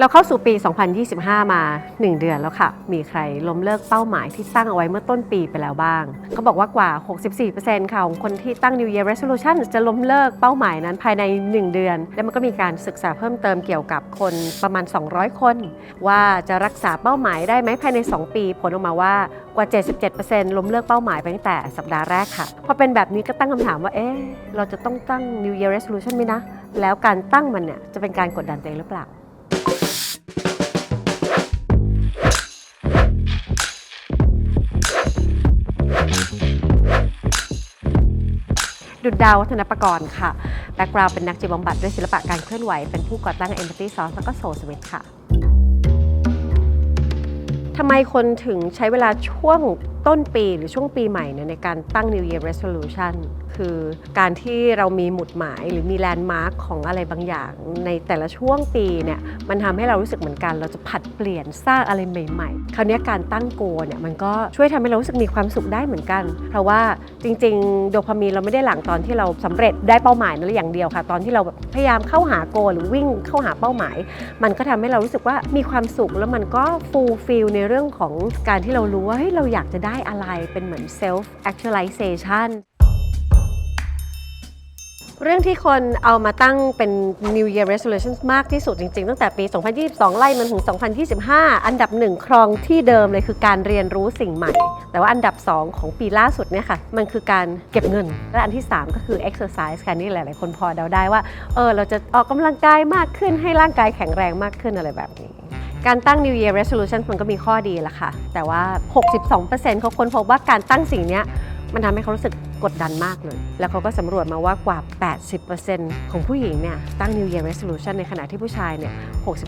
เราเข้าสู่ปี 2025 มา 1 เดือนแล้วค่ะ มีใครล้มเลิกเป้าหมายที่ตั้งเอาไว้เมื่อต้นปีไปแล้วบ้าง เขาบอกว่ากว่า 64%ค่ะของคนที่ตั้ง New Year Resolution จะล้มเลิกเป้าหมายนั้นภายใน 1 เดือน และมันก็มีการศึกษาเพิ่มเติมเกี่ยวกับคนประมาณ 200 คน ว่าจะรักษาเป้าหมายได้ไหมภายใน 2 ปี ผลออกมาว่ากว่า 77%ล้มเลิกเป้าหมายไปตั้งแต่สัปดาห์แรกค่ะ พอเป็นแบบนี้ก็ตั้งคำถามว่า เอ๊ะ เราจะต้องตั้ง New Year Resolution ไหมนะ แล้วการตั้งมันเนี่ยจะเป็นการกดดันตัวเองหรือเปล่า ดุดดาววัฒนประกรณ์ค่ะ แบ็กกราวเป็นนักจิตบำบัดด้วยศิลปะการเคลื่อนไหว เป็นผู้ก่อตั้ง Empathy Sauce แล้วก็ Soul Smith ค่ะทำไมคนถึงใช้เวลาช่วงต้นปีหรือช่วงปีใหม่เนี่ยในการตั้ง New Year Resolution คือการที่เรามีหมุดหมายหรือมีแลนด์มาร์คของอะไรบางอย่างในแต่ละช่วงปีเนี่ยมันทำให้เรารู้สึกเหมือนกัน เราจะผัดเปลี่ยนสร้างอะไรใหม่ๆ คราวนี้การตั้งโกเนี่ยมันก็ช่วยทำให้เรารู้สึกมีความสุขได้เหมือนกัน เพราะว่าจริงๆ โดพามีนเราไม่ได้หลังตอนที่เราสำเร็จได้เป้าหมายนั่นอย่างเดียวค่ะ ตอนที่เราพยายามเข้าหาโกหรือวิ่งเข้าหาเป้าหมาย มันก็ทำให้เรารู้สึกว่ามีความสุขแล้วมันก็ฟูลฟิลในเรื่องของการที่เรารู้ว่าเฮ้ยเราอยากจะได้ได้อะไรเป็นเหมือน self actualization เรื่องที่คนเอามาตั้งเป็น New Year Resolutions มากที่สุดจริง ๆ ตั้งแต่ปี 2022 ไล่มันถึง 2025 อันดับหนึ่งครองที่เดิมเลยคือการเรียนรู้สิ่งใหม่ แต่ว่าอันดับ 2 ของปีล่าสุดเนี่ยค่ะ มันคือการเก็บเงิน และอันที่ 3 ก็คือ exercise ค่ะนี่หลาย ๆ คนพอเดาได้ว่า เออ เราจะออกกำลังกายมากขึ้นให้ร่างกายแข็งแรงมากขึ้นอะไรแบบนี้ การตั้ง New Year Resolution มันก็มีข้อดีละค่ะ แต่ว่า 62%เขาค้นพบว่าการตั้งสิ่งนี้มันทำให้เขารู้สึกกดดันมากเลย แล้วเขาก็สำรวจมาว่ากว่า 80%ของผู้หญิงเนี่ยตั้ง New Year Resolution ในขณะที่ผู้ชายเนี่ย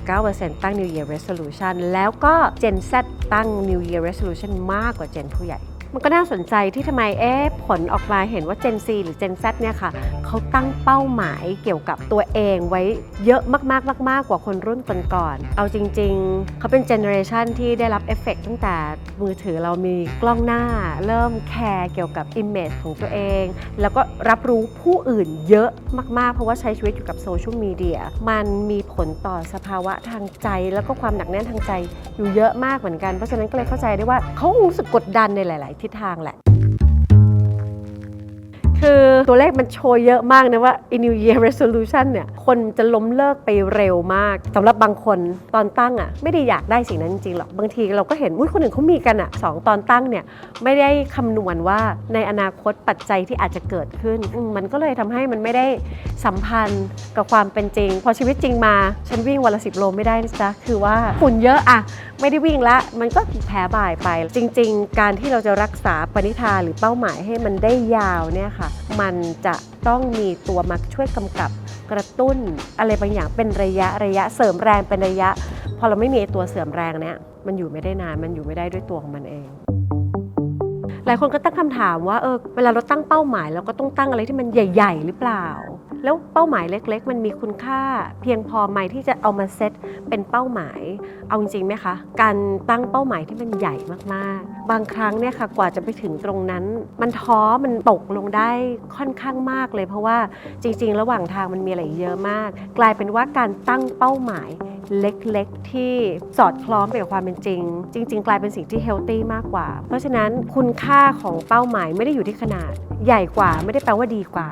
69%ตั้ง New Year Resolution แล้วก็ Gen Z ตั้ง New Year Resolution มากกว่า Gen ผู้ใหญ่ มันก็น่าสนใจที่ทำไมเอ๊ะผลออกมาเห็นว่า Gen Z หรือ Gen Z เนี่ยค่ะ เขาตั้งเป้าหมายเกี่ยวกับตัวเองไว้เยอะมากๆมากๆกว่าคนรุ่นก่อนๆเอาจริง ๆ เขาเป็นเจเนอเรชันที่ได้รับเอฟเฟกต์ตั้งแต่มือถือเรามีกล้องหน้า เริ่มแคร์เกี่ยวกับ Image ของตัวเอง แล้วก็รับรู้ผู้อื่นเยอะมากๆ เพราะว่าใช้ชีวิตอยู่กับโซเชียลมีเดียมันมีผลต่อสภาวะทางใจ แล้วก็ความหนักแน่นทางใจอยู่เยอะมากเหมือนกันเพราะฉะนั้นก็เลยเข้าใจได้ว่าเขารู้สึกกดดันในหลาย ๆ ทิศทางแหละ คือตัวเลขมันโชว์เยอะมากนะว่า New Year Resolution เนี่ย คนจะล้มเลิกไปเร็วมากสำหรับบางคนตอนตั้งอะ ไม่ได้อยากได้สิ่งนั้นจริงๆหรอก บางทีเราก็เห็นอุ้ยคนอื่นเขามีกันอะสองตอนตั้งเนี่ย ไม่ได้คำนวณว่าในอนาคตปัจจัยที่อาจจะเกิดขึ้นอืมมันก็เลยทำให้มันไม่ได้สัมพันธ์กับความเป็นจริง พอชีวิตจริงมา ฉันวิ่งวันละสิบโลไม่ได้นะจ๊ะคือว่าฝุ่นเยอะอะ ไม่ได้วิ่งละ มันก็แพ้บ่ายไป จริง ๆ การที่เราจะรักษาปณิธานหรือเป้าหมายให้มันได้ยาวเนี่ยค่ะ มันจะต้องมีตัวมาช่วยกำกับกระตุ้นอะไรบางอย่างเป็นระยะระยะเสริมแรงเป็นระยะ พอเราไม่มีตัวเสริมแรงเนี่ยมันอยู่ไม่ได้นานมันอยู่ไม่ได้ด้วยตัวของมันเองหลายคนก็ตั้งคำถามว่าเออเวลาเราตั้งเป้าหมายเราก็ต้องตั้งอะไรที่มันใหญ่ ๆ หรือเปล่า แล้วเป้าหมายเล็ก ๆ มันมีคุณค่า เพียงพอไหมที่จะเอามาเซตเป็นเป้าหมาย เอาจริงไหมคะ การตั้งเป้าหมายที่มันใหญ่มากๆ บางครั้งเนี่ยค่ะกว่าจะไปถึงตรงนั้น มันท้อมันตกลงได้ค่อนข้างมากเลย เพราะว่าจริง ๆ ระหว่างทางมันมีอะไรเยอะมาก กลายเป็นว่าการตั้งเป้าหมายเล็กๆ ที่สอดคล้องไปกับความเป็นจริง จริง ๆ กลายเป็นสิ่งที่เฮลตี้มากกว่า เพราะฉะนั้นคุณค่าของเป้าหมายไม่ได้อยู่ที่ขนาด ใหญ่กว่าไม่ได้แปลว่าดีกว่า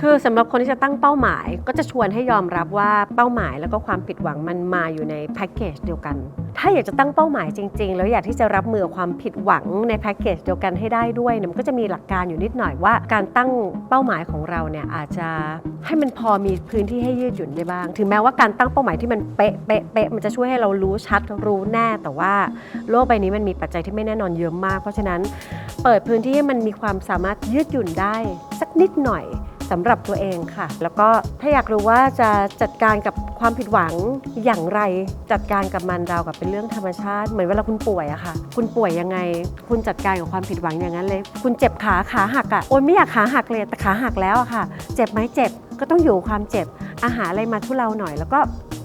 คือสำหรับคนที่จะตั้งเป้าหมายก็จะชวนให้ยอมรับว่าเป้าหมายแล้วก็ความผิดหวังมันมาอยู่ในแพ็กเกจเดียวกัน ถ้าอยากจะตั้งเป้าหมายจริง ๆ แล้วอยากที่จะรับมือความผิดหวังในแพ็กเกจเดียวกันให้ได้ด้วยเนี่ยมันก็จะมีหลักการอยู่นิดหน่อยว่า การตั้งเป้าหมายของเราเนี่ยอาจจะให้มันพอมีพื้นที่ให้ยืดหยุ่นได้บ้าง ถึงแม้ว่าการตั้งเป้าหมายที่มันเป๊ะเป๊ะเป๊ะมันจะช่วยให้เรารู้ชัดรู้แน่แต่ว่าโลกใบนี้มันมีปัจจัยที่ไม่แน่นอนเยอะมาก เพราะฉะนั้นเปิดพื้นที่ให้มันมีความสามารถยืดหยุ่นได้สักนิดหน่อย สำหรับตัวเองค่ะ แล้วก็ถ้าอยากรู้ว่าจะจัดการกับความผิดหวังอย่างไร จัดการกับมันราวกับเป็นเรื่องธรรมชาติ เหมือนเวลาคุณป่วยอะค่ะ คุณป่วยยังไง คุณจัดการกับความผิดหวังอย่างนั้นเลย คุณเจ็บขาขาหักอะโอ้ยไม่อยากขาหักเลยแต่ขาหักแล้วอะค่ะ เจ็บไหมเจ็บก็ต้องอยู่ความเจ็บอาหารอะไรมาทุเลาหน่อย แล้วก็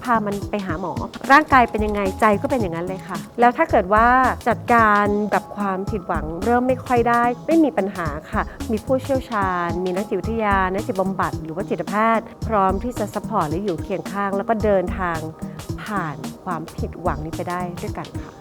พามันไปหาหมอ ร่างกายเป็นยังไงใจก็เป็นอย่างนั้นเลยค่ะ แล้วถ้าเกิดว่าจัดการกับความผิดหวังเริ่มไม่ค่อยได้ ไม่มีปัญหาค่ะ มีผู้เชี่ยวชาญ มีนักจิตวิทยา นักจิตบำบัด หรือว่าจิตแพทย์ พร้อมที่จะซัพพอร์ตและอยู่เคียงข้าง แล้วก็เดินทางผ่านความผิดหวังนี้ไปได้ด้วยกันค่ะ